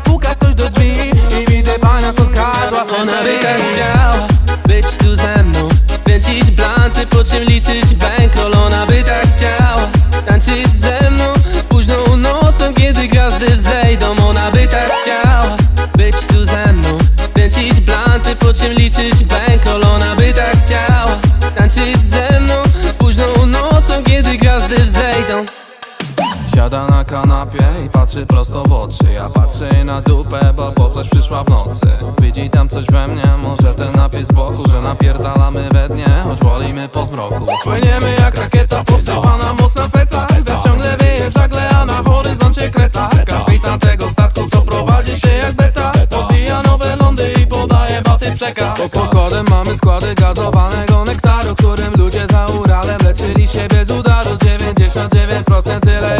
puka ktoś do drzwi I widzę pana, co skradła. Serce Ona by tak chciała być tu ze mną Kręcić blanty, po czym liczyć bankroll. Ona by tak chciała tańczyć ze mną Późną nocą, kiedy gwiazdy wzejdą. Ona by tak chciała być tu ze mną Kręcić blanty, po czym liczyć bankroll. Ona by tak chciała tańczyć ze mną Późną nocą, kiedy gwiazdy wzejdą Siada na kanapie i patrzy prosto w oczy. Ja patrzę jej na dupę, bo po coś przyszła w nocy. Widzi tam coś we mnie, może ten napis z boku Że napierdalamy we dnie, choć wolimy po zmroku. Płyniemy jak rakieta, posypana mocna feta Wiatr ciągle wieje w żagle, a na horyzoncie kreta. Kapitan tego statku, co prowadzi się jak beta. Podbija nowe lądy i podaje baty przekaz. Po pokorem mamy składy gazowanego nektaru Którym ludzie za Uralem leczyli się bez udaru. 99% tyle